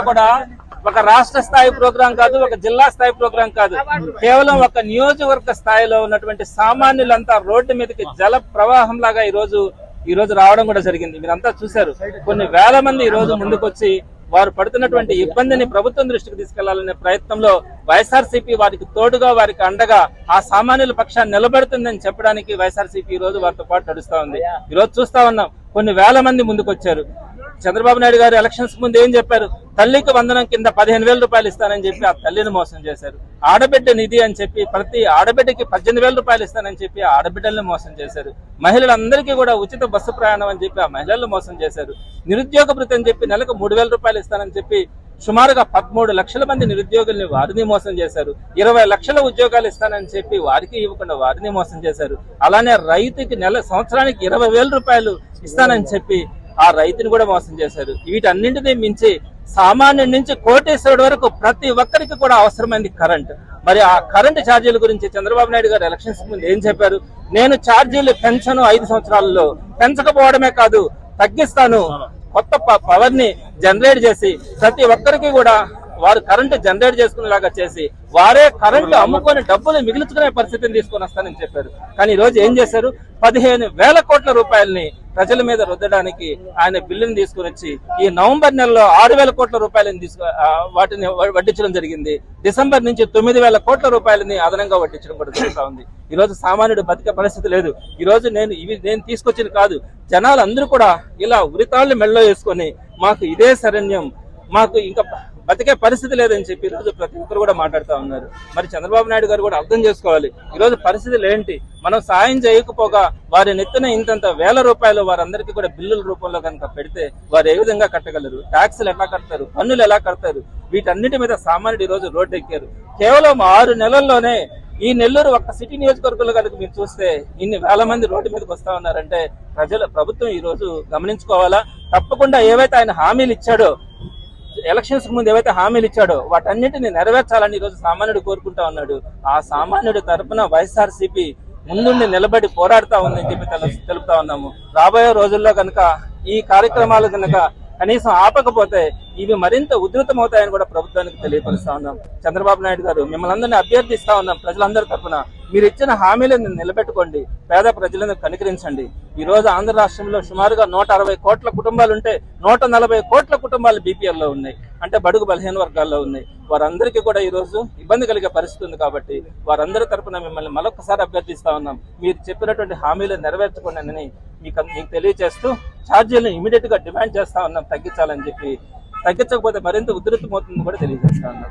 అంతా కూడా ఒక రాష్ట్ర స్థాయి ప్రోగ్రాం కాదు ఒక జిల్లా స్థాయి ప్రోగ్రాం కాదు. కేవలం ఒక నియోజకవర్గ స్థాయిలో ఉన్నటువంటి సామాన్యులంతా రోడ్డు మీదకి జల ప్రవాహం లాగా ఈ రోజు ఈ రోజు రావడం కూడా జరిగింది. మీరంతా చూశారు. కొన్ని వేల మంది ఈ రోజు ముందుకొచ్చి వారు పడుతున్నటువంటి ఇబ్బందిని ప్రభుత్వం దృష్టికి తీసుకెళ్ళాలనే ప్రయత్నంలో వైఎస్ఆర్సీపీ వారికి తోడుగా వారికి అండగా ఆ సామాన్యుల పక్షాన్ని నిలబడుతుందని చెప్పడానికి వైఎస్ఆర్సీపీ ఈ రోజు వారితో పాటు నడుస్తా ఉంది. ఈ రోజు చూస్తా ఉన్నాం. కొన్ని వేల మంది ముందుకొచ్చారు. చంద్రబాబు నాయుడు గారు ఎలక్షన్స్ ముందు ఏం చెప్పారు? తల్లికి వందనం కింద పదిహేను వేల రూపాయలు ఇస్తానని చెప్పి ఆ తల్లిని మోసం చేశారు. ఆడబిడ్డ నిధి అని చెప్పి ప్రతి ఆడబిడ్డకి పద్దెనిమిది వేల రూపాయలు ఇస్తానని చెప్పి ఆ ఆడబిడ్డల్ని మోసం చేశారు. మహిళలందరికీ కూడా ఉచిత బస్సు ప్రయాణం అని చెప్పి ఆ మహిళలను మోసం చేశారు. నిరుద్యోగ భృతి అని చెప్పి నెలకు మూడు వేల రూపాయలు ఇస్తానని చెప్పి సుమారుగా పదమూడు లక్షల మంది నిరుద్యోగుల్ని వారిని మోసం చేశారు. ఇరవై లక్షల ఉద్యోగాలు ఇస్తానని చెప్పి వారికి ఇవ్వకుండా వారిని మోసం చేశారు. అలానే రైతుకి నెల సంవత్సరానికి ఇరవై వేల రూపాయలు ఇస్తానని చెప్పి ఆ రైతుని కూడా మోసం చేశారు. వీటన్నింటినీ మించి సామాన్యుడి నుంచి కోటేశ్వరుడు వరకు ప్రతి ఒక్కరికి కూడా అవసరమైంది కరెంట్. మరి ఆ కరెంట్ ఛార్జీల గురించి చంద్రబాబు నాయుడు గారు ఎలక్షన్స్ ముందు ఏం చెప్పారు? నేను ఛార్జీలు పెంచను ఐదు సంవత్సరాలలో. పెంచకపోవడమే కాదు తగ్గిస్తాను. కొత్త ప- పవర్ని జనరేట్ చేసి ప్రతి ఒక్కరికి కూడా వారు కరెంటు జనరేట్ చేసుకునేలాగా చేసి వారే కరెంట్ అమ్ముకొని డబ్బులు మిగులుచుకునే పరిస్థితిని తీసుకొని వస్తానని చెప్పారు కానీ ఈ రోజు ఏం చేశారు? పదిహేను వేల కోట్ల రూపాయలని ప్రజల మీద రుద్దడానికి ఆయన బిల్లుని తీసుకుని వచ్చి ఈ నవంబర్ నెలలో ఆరు వేల కోట్ల రూపాయలని తీసుకు వాటిని వడ్డించడం జరిగింది. డిసెంబర్ నుంచి తొమ్మిది వేల కోట్ల రూపాయలని అదనంగా వడ్డించడం కూడా జరుగుతా ఉంది. ఈ రోజు సామాన్యుడు బతికే పరిస్థితి లేదు. ఈ రోజు నేను ఇవి నేను తీసుకొచ్చింది కాదు. జనాలు అందరూ కూడా ఇలా ఉరితాళ్ళు మెళ్ళలో వేసుకొని మాకు ఇదే శరణ్యం మాకు ఇంకా బతికే పరిస్థితి లేదని చెప్పి ఈరోజు రోజు ప్రతి ఒక్కరు కూడా మాట్లాడుతూ ఉన్నారు. మరి చంద్రబాబు నాయుడు గారు కూడా అర్థం చేసుకోవాలి. ఈ రోజు పరిస్థితులు ఏంటి మనం సాయం చేయకపోగా వారి నెత్తిన ఇంతంత వేల రూపాయలు వారందరికీ కూడా బిల్లుల రూపంలో కనుక పెడితే వారు ఏ విధంగా కట్టగలరు? ట్యాక్సులు ఎలా కడతారు? పన్నులు ఎలా కడతారు? వీటన్నిటి మీద సామాన్యుడు ఈ రోజు రోడ్డు ఎక్కారు కేవలం ఆరు నెలల్లోనే ఈ నెల్లూరు ఒక్క సిటీ నియోజకవర్గంలో కనుక మీరు చూస్తే ఇన్ని వేల మంది రోడ్డు మీదకి వస్తా ఉన్నారంటే ప్రజల ప్రభుత్వం ఈ రోజు గమనించుకోవాలా? తప్పకుండా ఏవైతే ఆయన హామీలు ఇచ్చాడో ఎలక్షన్స్ ముందు ఏవైతే హామీలు ఇచ్చాడో వాటన్నిటిని నెరవేర్చాలని ఈ రోజు సామాన్యుడు కోరుకుంటా ఉన్నాడు. ఆ సామాన్యుడి తరపున వైఎస్ఆర్సీపీ ముందుండి నిలబడి పోరాడుతా ఉందని చెప్పి తెలుపుతా ఉన్నాము. రాబోయే రోజుల్లో కనుక ఈ కార్యక్రమాలు కనుక కనీసం ఆపకపోతే ఇవి మరింత ఉధృతమవుతాయని కూడా ప్రభుత్వానికి తెలియపరుస్తా ఉన్నాం. చంద్రబాబు నాయుడు గారు మిమ్మల్ని అందరినీ అభ్యర్థిస్తా ఉన్నాం ప్రజలందరి తరపున. మీరు ఇచ్చిన హామీలను నిలబెట్టుకోండి. పేద ప్రజలను కనికరించండి. ఈ రోజు ఆంధ్ర రాష్ట్రంలో సుమారుగా నూట అరవై కోట్ల కుటుంబాలు ఉంటే నూట నలభై కోట్ల కుటుంబాలు బీపీఎల్లో ఉన్నాయి. అంటే బడుగు బలహీన వర్గాల్లో ఉన్నాయి. వారందరికీ కూడా ఈ రోజు ఇబ్బంది కలిగే పరిస్థితి ఉంది కాబట్టి వారందరి తరపున మిమ్మల్ని మరొకసారి అభ్యర్థిస్తా ఉన్నాం. మీరు చెప్పినటువంటి హామీలు నెరవేర్చుకోండి మీకు మీకు తెలియజేస్తూ ఛార్జీలను ఇమీడియట్గా డిమాండ్ చేస్తా ఉన్నాం. తగ్గించాలని చెప్పి తగ్గించకపోతే మరింత ఉధృతమవుతుందని కూడా తెలియజేస్తా ఉన్నాం.